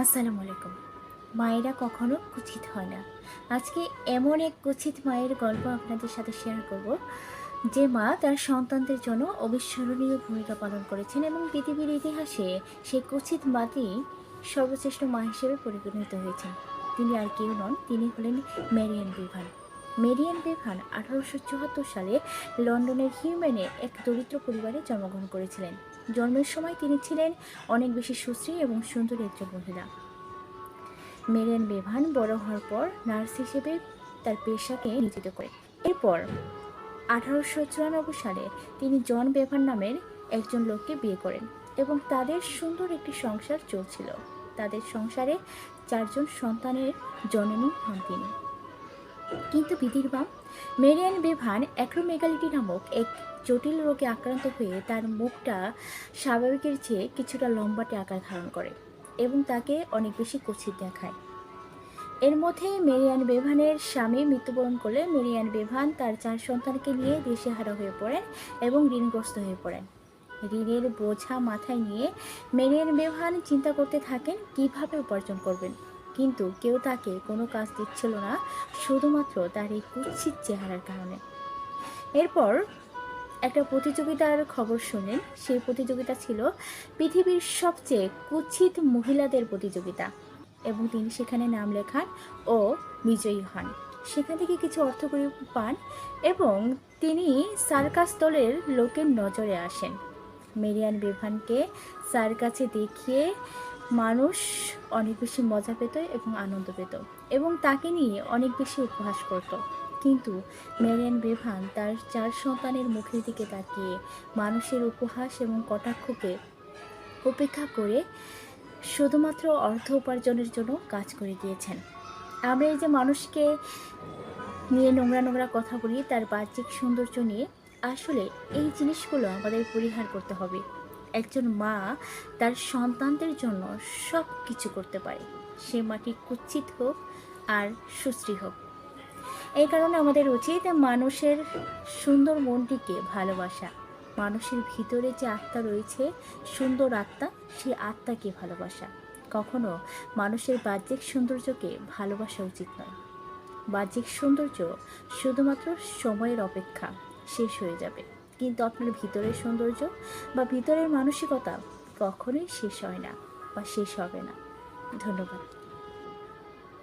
আসসালামু আলাইকুম। মায়েরা কখনো কুচিত হয় না। আজকে এমন এক কুচিত মায়ের গল্প আপনাদের সাথে শেয়ার করব, যে মা তার সন্তানদের জন্য অবিস্মরণীয় ভূমিকা পালন করেছেন এবং পৃথিবীর ইতিহাসে সেই কুচিত মাতি সর্বশ্রেষ্ঠ মা হিসেবে পরিগণিত হয়েছেন। তিনি আর কেউ নন, তিনি হলেন ম্যারিয়ান বিভান মেরিয়ান বিভান আঠারোশো চুয়াত্তর সালে লন্ডনের হিউম্যানে এক দরিদ্র পরিবারে জন্মগ্রহণ করেছিলেন। জন্মের সময় তিনি ছিলেন অনেক বেশি সুশ্রী এবং সুন্দর একজন মহিলা। মেরিয়ান বেভান বড় হওয়ার পর নার্স হিসেবে তার পেশাকে নিয়োজিত করে। এরপর আঠারোশো চুরানব্বই সালে তিনি জন বেভান নামের একজন লোককে বিয়ে করেন এবং তাদের সুন্দর একটি সংসার চলছিল। তাদের সংসারে চারজন সন্তানের জননী হন তিনি। কিন্তু বিধির বাম মেরিয়ান বেভান অ্যাক্রোমেগালিটি নামক এক জটিল রোগে আক্রান্ত হয়ে তার মুখটা স্বাভাবিকের চেয়ে কিছুটা লম্বাটে আকার ধারণ করে এবং তাকে অনেক বেশি কুৎসিত দেখায়। এর মধ্যে মেরিয়ান বেভানের স্বামী মৃত্যুবরণ করলে মেরিয়ান বেভান তার চার সন্তানকে নিয়ে দেশেহারা হয়ে পড়েন এবং ঋণগ্রস্ত হয়ে পড়েন। ঋণের বোঝা মাথায় নিয়ে মেরিয়ান বেভান চিন্তা করতে থাকেন, কীভাবে উপার্জন করবেন? কিন্তু কেউ তাকে কোনো কাজ দিচ্ছিল না, শুধুমাত্র তার এই কুৎসিত চেহারার কারণে। এরপর একটা প্রতিযোগিতার খবর শুনেন সেই প্রতিযোগিতা ছিল পৃথিবীর সবচেয়ে কুৎসিত মহিলাদের প্রতিযোগিতা এবং তিনি সেখানে নাম লেখান ও বিজয়ী হন। সেখান থেকে কিছু অর্থকরী পান এবং তিনি সার্কাস দলের লোকের নজরে আসেন। মেরিয়ান বিভানকে স্যার কাছে দেখিয়ে মানুষ অনেক বেশি মজা পেত এবং আনন্দ পেত এবং তাকে নিয়ে অনেক বেশি উপহাস করত। কিন্তু মেরিয়ান বেভান তার চার সন্তানের মুখের দিকে তাকিয়ে মানুষের উপহাস এবং কটাক্ষকে উপেক্ষা করে শুধুমাত্র অর্থ উপার্জনের জন্য কাজ করে দিয়েছেন। আমরা এই যে মানুষকে নিয়ে নোংরা নোংরা কথা বলি, তার বাহ্যিক সৌন্দর্য নিয়ে আসলে এই জিনিসগুলো আমাদের পরিহার করতে হবে। একজন মা তার সন্তানদের জন্য সব কিছু করতে পারে। সে মাটি কুচ্ছিত হোক আর সুশ্রী হোক। এই কারণে আমাদের উচিত মানুষের সুন্দর মনটিকে ভালোবাসা। মানুষের ভিতরে যে আত্মা রয়েছে, সুন্দর আত্মা সেই আত্মাকে ভালোবাসা। কখনো মানুষের বাহ্যিক সৌন্দর্যকে ভালোবাসা উচিত নয়। বাহ্যিক সৌন্দর্য শুধুমাত্র সময়ের অপেক্ষা শেষ হয়ে যাবে। কিন্তু আপনার ভিতরের সৌন্দর্য বা ভিতরের মানসিকতা কখনোই শেষ হয় না বা শেষ হবে না। ধন্যবাদ।